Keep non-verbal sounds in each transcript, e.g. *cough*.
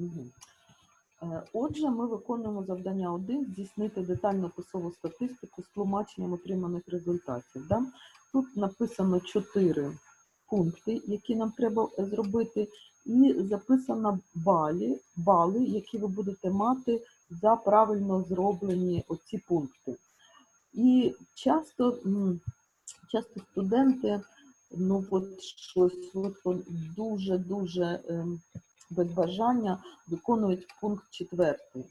Е, Отже, ми виконуємо завдання 1 здійснити детальну писову статистику з тлумаченням отриманих результатів. Да? Тут написано 4 пункти, які нам треба е, зробити, і записано балі, бали, які ви будете мати за правильно зроблені оці пункти. І часто, часто студенти, ну от щось от, от дуже-дуже ем, без бажання виконують пункт четвертий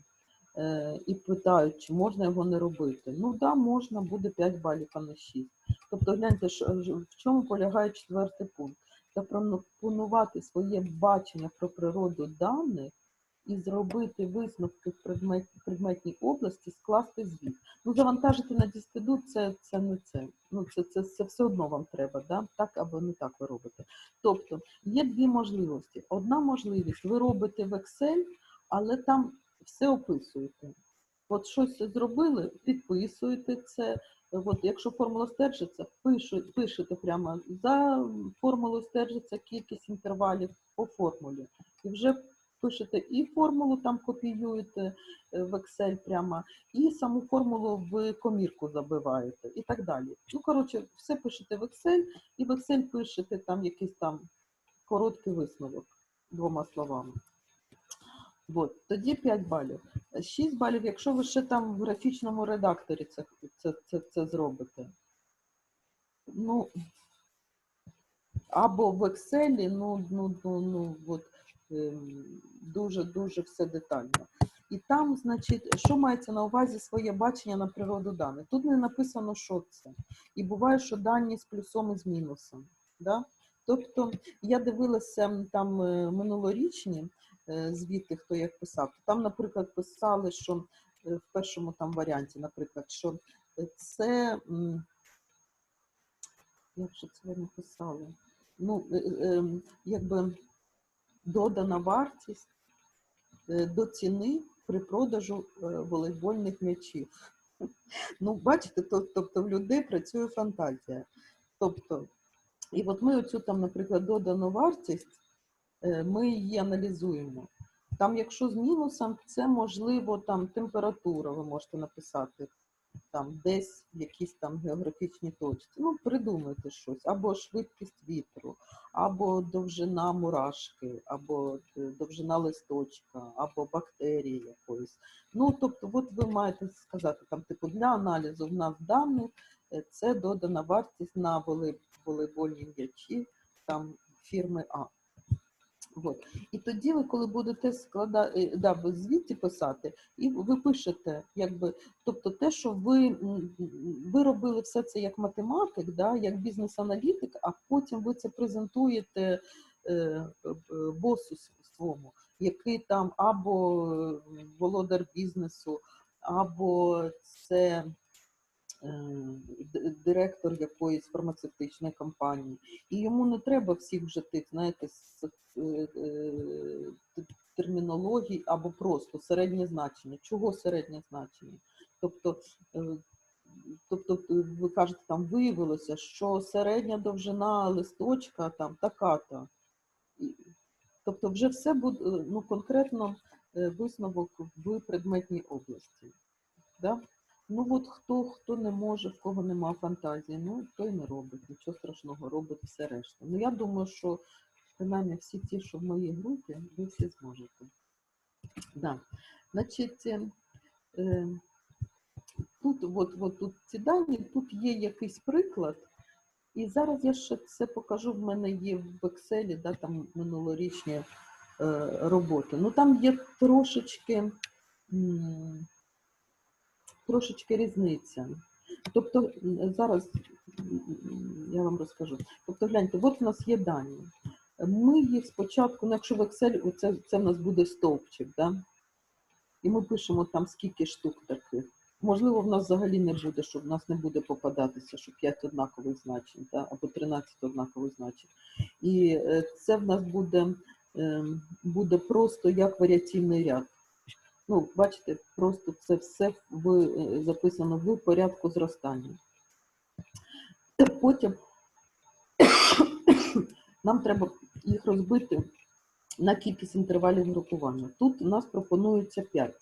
е, і питають, чи можна його не робити. Ну да, можна, буде 5 балів, а не 6. Тобто гляньте, в чому полягає четвертий пункт. Запропонувати своє бачення про природу даних і зробити висновки в предмет, предметній області, скласти звіт. Ну, завантажити на дістеду це, це не це. Ну, це, це, це все одно вам треба, да? так або не так ви робите. Тобто є дві можливості. Одна можливість ви робите в Excel, але там все описуєте. От щось зробили, підписуєте це. От якщо формула стержиться, пишу, пишете прямо за формулою стержиться кількість інтервалів по формулі. І вже пишете і формулу там копіюєте е, в Excel прямо, і саму формулу в комірку забиваєте і так далі. Ну, коротше, все пишете в Excel, і в Excel пишете там якийсь там короткий висновок двома словами. От, тоді 5 балів. 6 балів, якщо ви ще там в графічному редакторі це, це, це, це зробите. Ну, або в Excel, ну, ну, ну, ну от, дуже-дуже все детально. І там, значить, що мається на увазі своє бачення на природу даних? Тут не написано, що це. І буває, що дані з плюсом і з мінусом. Да? Тобто я дивилася там е, минулорічні е, звіти, хто як писав. Там, наприклад, писали, що е, в першому там варіанті, наприклад, що це як же це вони? Ну, ем, якби додана вартість е, до ціни при продажу е, волейбольних м'ячів. *laughs* Ну, бачите, тобто в людей працює фантазія. Тобто, і от ми оцю там, наприклад, додану вартість, е, ми її аналізуємо. Там, якщо з мінусом, це можливо там температура, ви можете написати там десь в якійсь там географічній точці. Ну, придумайте щось, або швидкість вітру, або довжина мурашки, або е, довжина листочка, або бактерії якоїсь. Ну, тобто, от ви маєте сказати, там, типу, для аналізу в нас даних е, це додана вартість на волей- волейбольні м'ячі там фірми А. От. І тоді ви, коли будете складати, да, ви звідти писати, і ви пишете, якби, тобто те, що ви, ви робили все це як математик, да, як бізнес-аналітик, а потім ви це презентуєте е, е, босу своєму, який там або е, володар бізнесу, або це е, директор якоїсь фармацевтичної компанії. І йому не треба всіх вже тих, знаєте, е, е, термінологій або просто середнє значення. Чого середнє значення? Тобто, е, тобто е, ви кажете, там виявилося, що середня довжина листочка там така-то. Тобто вже все буде ну, конкретно е, висновок в предметній області. Да? Ну от хто, хто не може, в кого нема фантазії, ну той не робить, нічого страшного, робить все решта. Ну я думаю, що принаймні всі ті, що в моїй групі, ви всі зможете. Да. Значить, е, е, тут, от, от, тут ці дані, тут є якийсь приклад, і зараз я ще це покажу. В мене є в Excel, да, там минулорічні е, роботи. Ну там є трошечки. м, трошечки різниця. Тобто зараз я вам розкажу. Тобто, гляньте, от в нас є дані. Ми їх спочатку, ну якщо в Excel, оце, це в нас буде стовпчик, да? і ми пишемо там скільки штук таких. Можливо, в нас взагалі не буде, що в нас не буде попадатися, що 5 однакових значень, да? або 13 однакових значень. І е, це в нас буде, ем, буде просто як варіаційний ряд. Ну, бачите, просто це все в, е, записано в порядку зростання. Потім *coughs* нам треба їх розбити на кількість інтервалів групування. Тут у нас пропонується 5.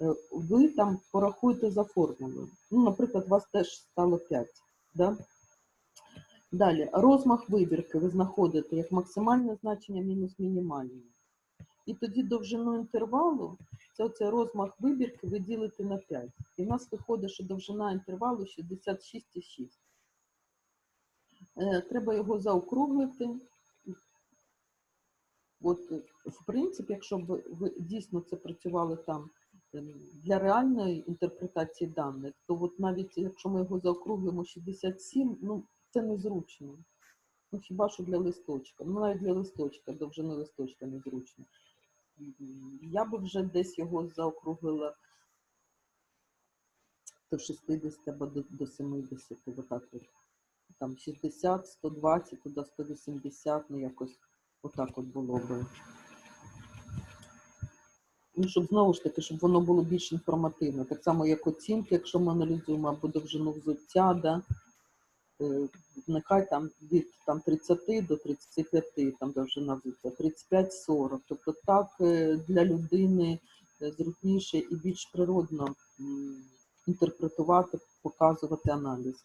Е, Ви там порахуєте за формулою. Ну, наприклад, у вас теж стало 5. Да? Далі, розмах вибірки ви знаходите як максимальне значення мінус мінімальне. І тоді довжину інтервалу, це оцей розмах вибірки ви ділите на 5. І в нас виходить, що довжина інтервалу 66,6. Е, Треба його заокруглити. От, в принципі, якщо б ви дійсно це працювали там ем, для реальної інтерпретації даних, то от навіть якщо ми його заокруглимо 67, ну це незручно. Ну, хіба що для листочка. Ну, навіть для листочка, довжини листочка незручно. Я би вже десь його заокруглила до 60 або до, до 70, отак от. Там 60, 120, туди 180, ну якось отак от було би. Ну, щоб знову ж таки, щоб воно було більш інформативно. Так само, як оцінки, якщо ми аналізуємо або довжину взуття, да, нехай там від там, 30 до 35, там довжина взуття, 35-40. Тобто так е, для людини е, зручніше і більш природно інтерпретувати, показувати аналіз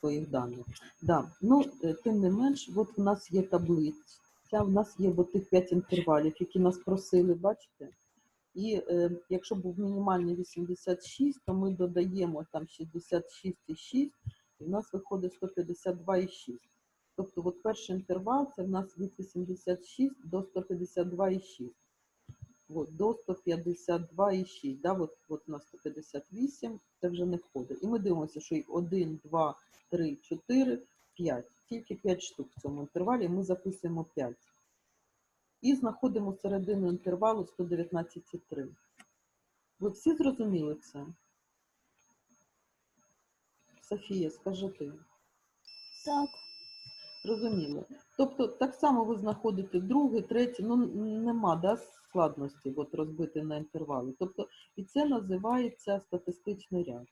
своїх даних. Да. Ну, е, тим не менш, от в нас є таблиця, в нас є от тих 5 інтервалів, які нас просили, бачите? І е, якщо був мінімальний 86, то ми додаємо там 66,6, в нас виходить 152,6. Тобто от перший інтервал це в нас від 86 до 152,6. От, до 152,6. Да? От, от у нас 158, це вже не входить. І ми дивимося, що їх 1, 2, 3, 4, 5. Тільки 5 штук в цьому інтервалі, ми записуємо 5. І знаходимо середину інтервалу 119,3. Ви всі зрозуміли це? Софія, скажи ти. Так. Зрозуміло. Тобто так само ви знаходите другий, третій, ну нема да, складності от, розбити на інтервали. Тобто, і це називається статистичний ряд.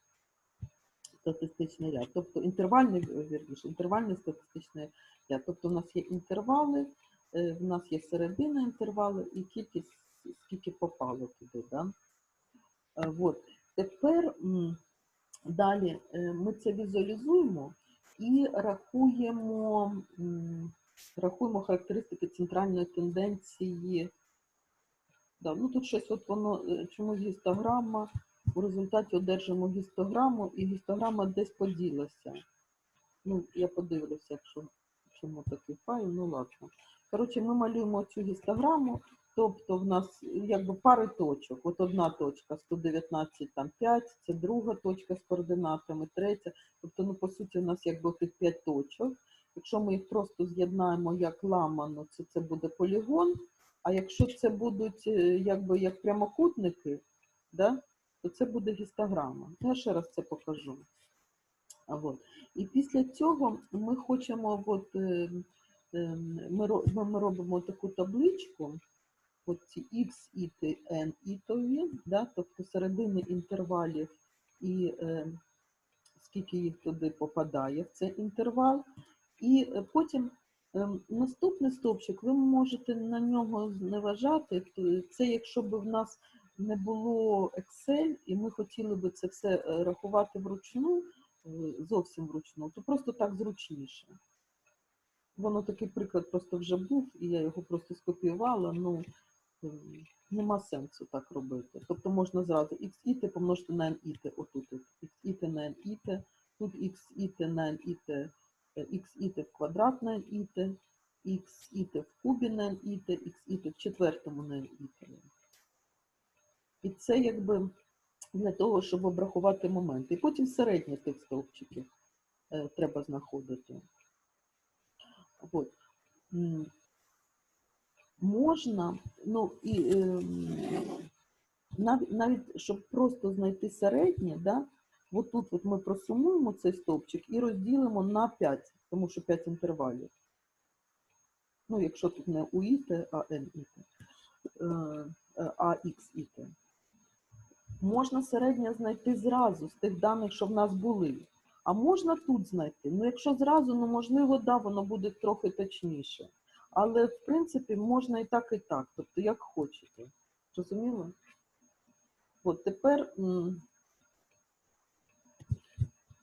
Статистичний ряд. Тобто інтервальний, вірніше, інтервальний статистичний ряд. Тобто у нас є інтервали, е, в нас є середина інтервалу і кількість, скільки попало туди. Да? Е, От. Тепер далі е, ми це візуалізуємо і рахуємо, рахуємо характеристики центральної тенденції. Да, ну тут щось от воно, е, чомусь гістограма, у результаті одержимо гістограму, і гістограма десь поділася. Ну, я подивлюся, якщо чому такий файл, ну ладно. Коротше, ми малюємо цю гістограму, тобто в нас якби пари точок. От одна точка 119, там 5, це друга точка з координатами, третя. Тобто, ну, по суті, у нас якби тих 5 точок. Якщо ми їх просто з'єднаємо як ламано, це, це буде полігон. А якщо це будуть е, якби як прямокутники, да, то це буде гістограма. Я ще раз це покажу. От. І після цього ми хочемо, от, е, е, ро- ми, ми робимо таку табличку, от ці X, іти, N, ітові, да, тобто середини інтервалів і е, скільки їх туди попадає в цей інтервал. І е, потім ем, наступний стовпчик, ви можете на нього не вважати. то Це якщо б в нас не було Excel, і ми хотіли би це все е, рахувати вручну, е, зовсім вручну, то просто так зручніше. Воно такий приклад просто вже був, і я його просто скопіювала. Ну нема сенсу так робити. Тобто можна зразу xіт помножити на nіт, отут от, xіт на nіт, тут xіт на nіт, xіт в квадрат на nіт, xіт в кубі на nіт, xіт в четвертому на nіт. І це якби для того, щоб обрахувати моменти. І потім середні тих стовпчиків е, треба знаходити. От. Можна, ну і ем, навіть, навіть щоб просто знайти середнє, да, от тут от ми просумуємо цей стовпчик і розділимо на 5, тому що 5 інтервалів. Ну, якщо тут не УІТ, а НІТ, е, е, а XІТ. Можна середнє знайти зразу з тих даних, що в нас були. А можна тут знайти. Ну, якщо зразу, ну можливо, да, воно буде трохи точніше. Але в принципі можна і так, і так, тобто як хочете. Зрозуміло? От тепер,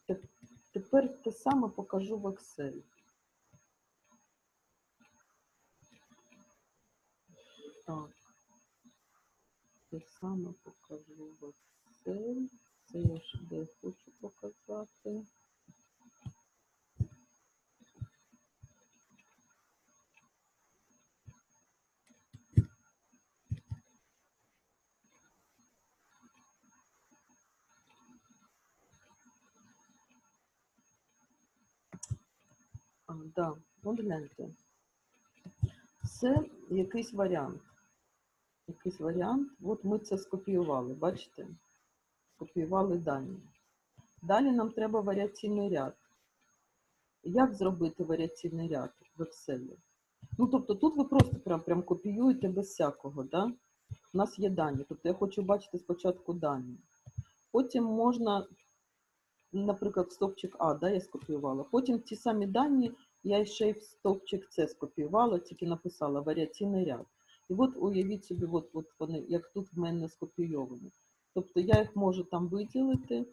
те- тепер те саме покажу в Excel. Так. Те саме покажу в Excel. Це я ж де хочу показати. Да, от гляньте. Це якийсь варіант. Якийсь варіант. От ми це скопіювали, бачите? Скопіювали дані. Далі нам треба варіаційний ряд. Як зробити варіаційний ряд в Excel? Ну, тобто тут ви просто прям, прям копіюєте без всякого, да? У нас є дані. Тобто я хочу бачити спочатку дані. Потім можна, наприклад, в стовпчик А, да, я скопіювала. Потім ті самі дані я ще й в стовпчик С скопіювала, тільки написала варіаційний ряд. І от уявіть собі, от, от вони, як тут в мене скопійовані. Тобто я їх можу там виділити.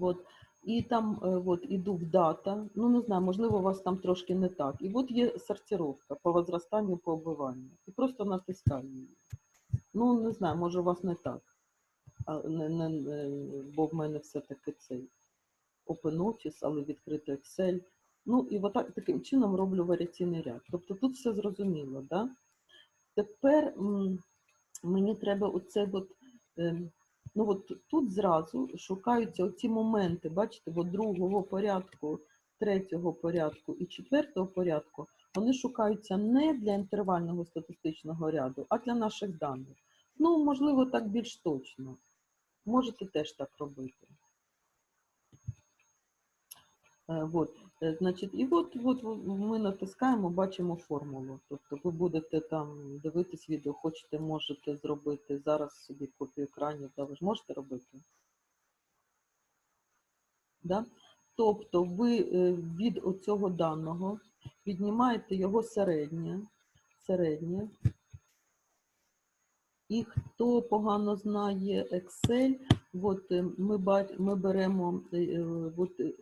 От, і там е, от, іду в дата. Ну, не знаю, можливо, у вас там трошки не так. І от є сортировка по возрастанню, по оббиванню. І просто натискаю її. Ну, не знаю, може у вас не так. А, не, не, не, бо в мене все-таки цей Open Office, але відкрито Excel. Ну і отак таким чином роблю варіаційний ряд. Тобто тут все зрозуміло, да? Тепер мені треба оце от, ем, ну от тут зразу шукаються оці моменти, бачите, от другого порядку, третього порядку і четвертого порядку, вони шукаються не для інтервального статистичного ряду, а для наших даних. Ну, можливо, так більш точно. Можете теж так робити. Е, Вот, е, значить, і от, от ми натискаємо, бачимо формулу. Тобто ви будете там дивитись відео, хочете, можете зробити зараз собі копію екранів, да, ви ж можете робити. Да? Тобто ви е, від оцього даного віднімаєте його середнє, середнє. І хто погано знає Excel, от е, ми, ми беремо е, е, от, е,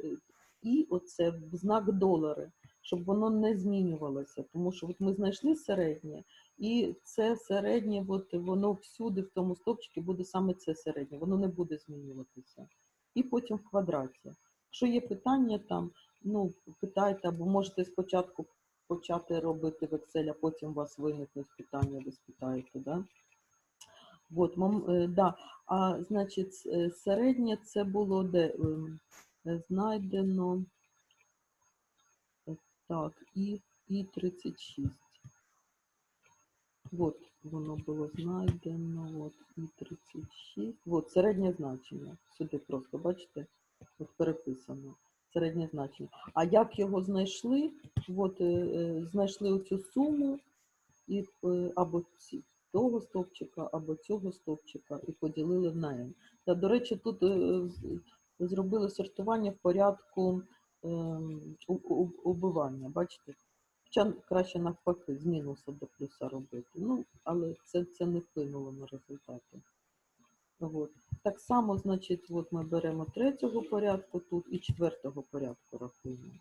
і оце в знак долари, щоб воно не змінювалося. Тому що от ми знайшли середнє, і це середнє, от воно всюди в тому стовпчику буде саме це середнє, воно не буде змінюватися. І потім в квадраті. Якщо є питання там, ну питайте, або можете спочатку почати робити в Excel, а потім у вас виникнуть питання, ви спитаєте, да? Вот, мом, е, да. А значить, е, середнє це було де ем, знайдено так, і, і 36. От воно було знайдено, от і 36. От середнє значення. Сюди просто, бачите, от переписано. Середнє значення. А як його знайшли? От е, е, знайшли оцю суму і е, або ці, того стовпчика, або цього стовпчика і поділили на n. Та, до речі, тут зробили сортування в порядку ем, убивання, бачите? Хоча краще навпаки, з мінуса до плюса робити. Ну, але це, це не вплинуло на результати. От. Так само, значить, от ми беремо третього порядку тут і четвертого порядку рахуємо.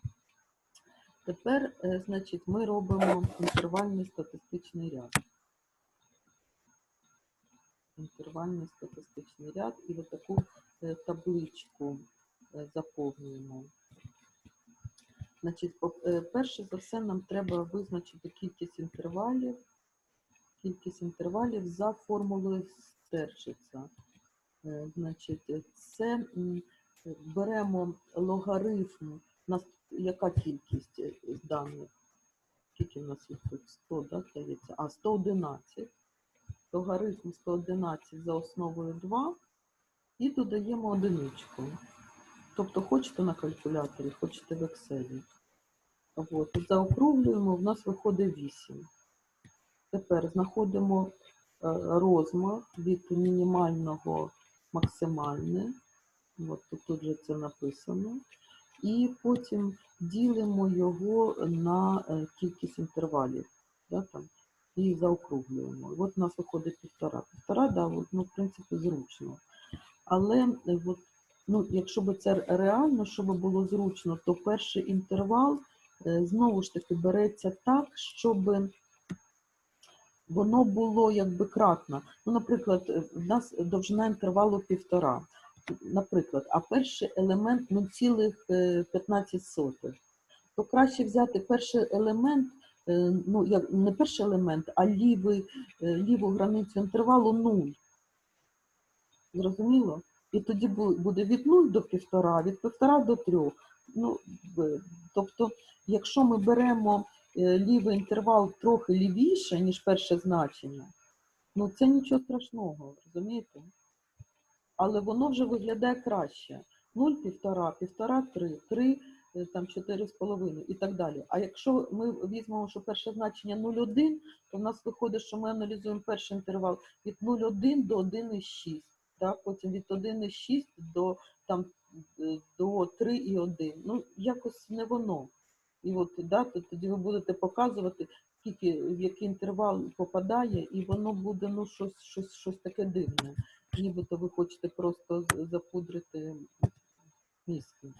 Тепер, е, значить, ми робимо інтервальний статистичний ряд. Інтервальний статистичний ряд і от таку е, табличку е, заповнюємо. Значить, е, перше за все нам треба визначити кількість інтервалів. Кількість інтервалів за формулою Стерчиця. Е, Значить, е, це е, беремо логарифм. Яка кількість е, даних? Скільки в нас їх тут? 100, да, здається? А, 111. Логарифм 111 за основою 2 і додаємо одиничку. Тобто хочете на калькуляторі, хочете в Excel. От, і заокруглюємо, в нас виходить 8. Тепер знаходимо е, розмах від мінімального максимальне. От тут, тут же це написано. і потім ділимо його на е, кількість інтервалів. Да, там, і заокруглюємо. От у нас виходить півтора. Півтора, да, ну, в принципі, зручно. Але е, от, ну, якщо б це реально, щоб було зручно, то перший інтервал е, знову ж таки береться так, щоб воно було якби кратно. Ну, наприклад, е, в нас довжина інтервалу півтора. Наприклад, а перший елемент 0,15. То краще взяти перший елемент, ну як не перший елемент, а лівий, ліву границю інтервалу 0. Зрозуміло? І тоді буде від 0 до 1,5, від 1,5 до 3. Ну, тобто, якщо ми беремо е, лівий інтервал трохи лівіше, ніж перше значення, ну це нічого страшного, розумієте? Але воно вже виглядає краще. 0, 1,5, 1,5, 3, 3, е, там 4,5 і так далі. А якщо ми візьмемо, що перше значення 0,1, то в нас виходить, що ми аналізуємо перший інтервал від 0,1 до 1,6, да? потім від 1,6 до, там, е, до 3,1. Ну, якось не воно. І от да, то тоді ви будете показувати, скільки в який інтервал попадає, і воно буде ну, щось, щось, щось таке дивне. Нібито ви хочете просто запудрити мізки.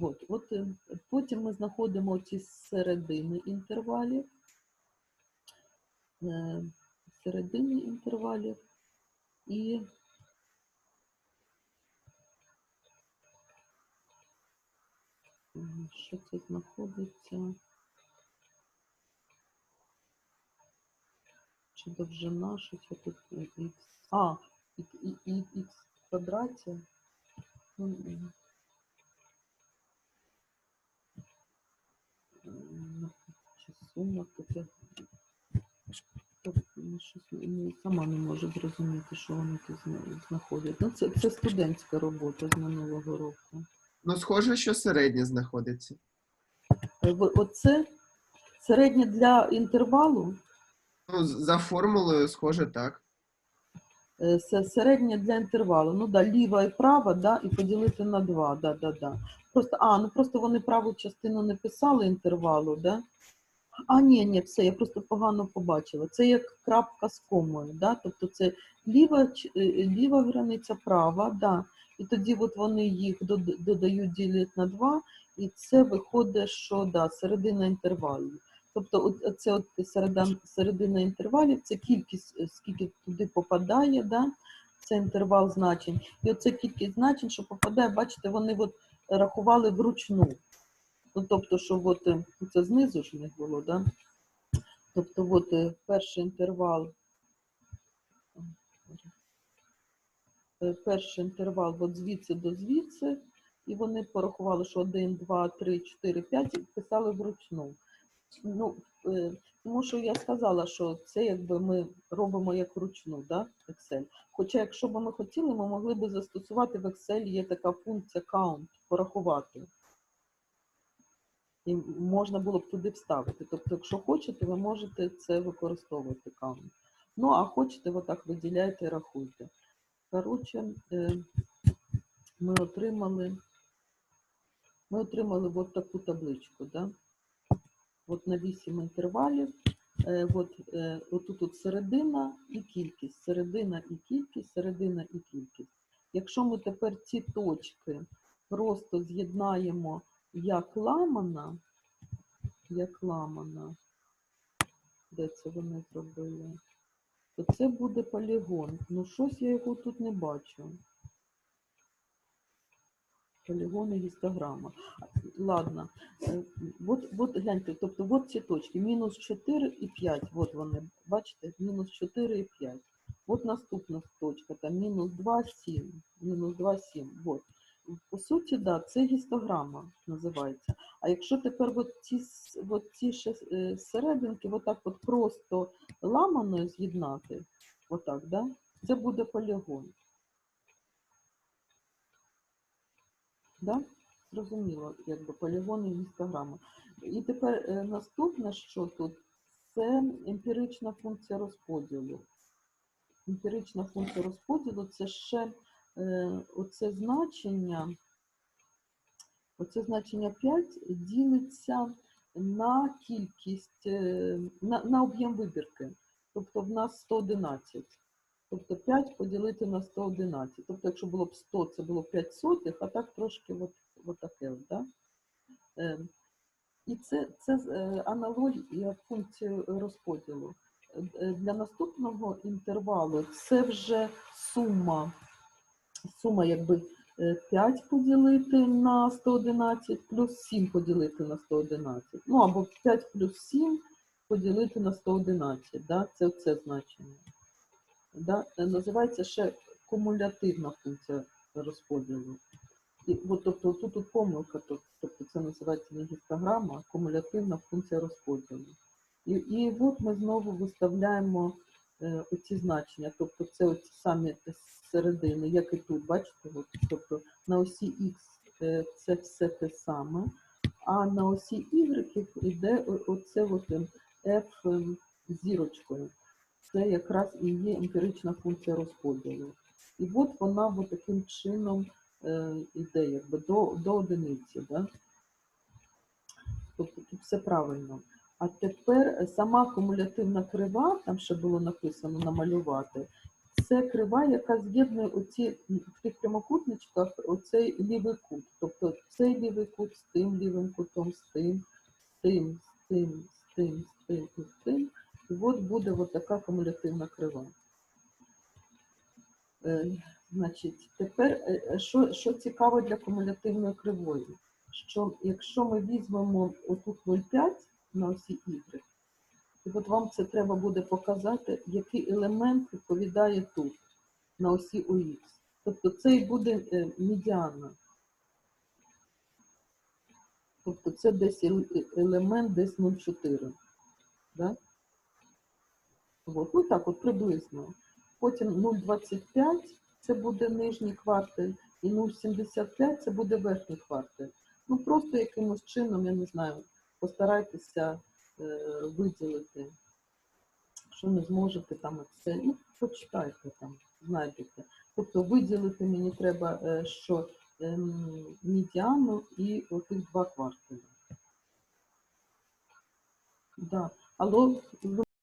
От, от, е, потім ми знаходимо ці середини інтервалів. е, Середини інтервалів і що це знаходиться? Чи довжина, що це тут х. А, і, і, і, х в квадраті. Ну, Чи сума таке. Тобто, щось ну, сама не можу зрозуміти, що вони тут зна- знаходять. Ну, це, це студентська робота з минулого року. Ну, схоже, що середнє знаходиться. Оце середнє для інтервалу, Ну, за формулою, схоже, так. е, це середнє для інтервалу. Ну да, ліва і права, да, і поділити на два. Да, да, да. Просто, а, ну просто вони праву частину не писали інтервалу, да? А, ні, ні, все, я просто погано побачила. Це як крапка з комою, да? тобто це ліва, е, ліва границя, права, да. і тоді от вони їх додають, ділять на два, і це виходить, що да, середина інтервалів. Тобто це середа, середина інтервалів, це кількість, е, скільки туди попадає, да? це інтервал значень. І оце кількість значень, що попадає, бачите, вони от рахували вручну. Ну, тобто, що от, е, це знизу ж в них було, да? Тобто, от е, перший інтервал, е, перший інтервал от звідси до звідси, і вони порахували, що 1, 2, 3, 4, 5 і писали вручну. Ну, тому що я сказала, що це якби ми робимо як вручну, да, Excel. Хоча, якщо б ми хотіли, ми могли б застосувати в Excel, є така функція count, порахувати. І можна було б туди вставити. Тобто, якщо хочете, ви можете це використовувати count. Ну, а хочете, отак виділяйте і рахуйте. Коротше, е, ми отримали, ми отримали от таку табличку, да? От на 8 інтервалів. Е, От, е, отут от середина і кількість, середина і кількість, середина і кількість. Якщо ми тепер ці точки просто з'єднаємо як ламана, як ламана, де це вони зробили, то це буде полігон. Ну, щось я його тут не бачу. Полігон і гістограма. Ладно. Е, От, от гляньте, тобто от ці точки. Мінус 4 і 5. От вони. Бачите? Мінус 4 і 5. От наступна точка, там мінус 2, 7. Мінус 2, 7. От. По суті, да, це гістограма називається. А якщо тепер от ці, от ці ще е, серединки отак от просто ламаною з'єднати, отак, да? це буде полігон. Да? Зрозуміло, якби полігон і гістограма. І тепер е, наступне, що тут, це емпірична функція розподілу. Емпірична функція розподілу це ще оце значення Оце значення 5 ділиться на кількість, е, на, на об'єм вибірки. Тобто в нас 111. Тобто 5 поділити на 111. Тобто, якщо було б 100, це було б 5 сотих, а так трошки от, от таке. Да? Е, І це, це е, аналогія функції розподілу. Е, Для наступного інтервалу це вже сума, сума якби е, 5 поділити на 111 плюс 7 поділити на 111. Ну або 5 плюс 7 поділити на 111. Да? Це це значення. Да? Е, Називається ще кумулятивна функція розподілу. І, от, тобто тут, тут помилка, тобто це називається не гістограма, а кумулятивна функція розподілу. І, і от ми знову виставляємо е, оці значення, тобто це оці самі середини, як і тут, бачите, от, тобто на осі Х е, це все те саме, а на осі Y йде оце от F ем, зірочкою. Це якраз і є емпірична функція розподілу. І от вона от таким чином е, йде якби до, до одиниці. Да? Тобто тут все правильно. А тепер сама кумулятивна крива, там ще було написано намалювати, це крива, яка з'єднує оці в тих прямокутничках оцей лівий кут. Тобто цей лівий кут з тим лівим кутом, з тим, з тим, з тим, з тим, з тим з тим. І от буде така кумулятивна крива. Е, Значить, тепер е, е, що, що цікаво для кумулятивної кривої? Що якщо ми візьмемо отут 0,5 на осі Y, і от вам це треба буде показати, який елемент відповідає тут, на осі ОХ. Тобто це і буде е, медіана. Тобто це десь е- елемент десь 0,4. Да? От, ну так, от приблизно. Потім 0,25 це буде нижній кварталь, і 0,75 це буде верхній кварталь. Ну просто якимось чином, я не знаю, постарайтеся е, виділити. що не зможете там все, ну почитайте там, знайдете. Тобто виділити мені треба, е, що ем, медіану і отих два квартали. Да. Але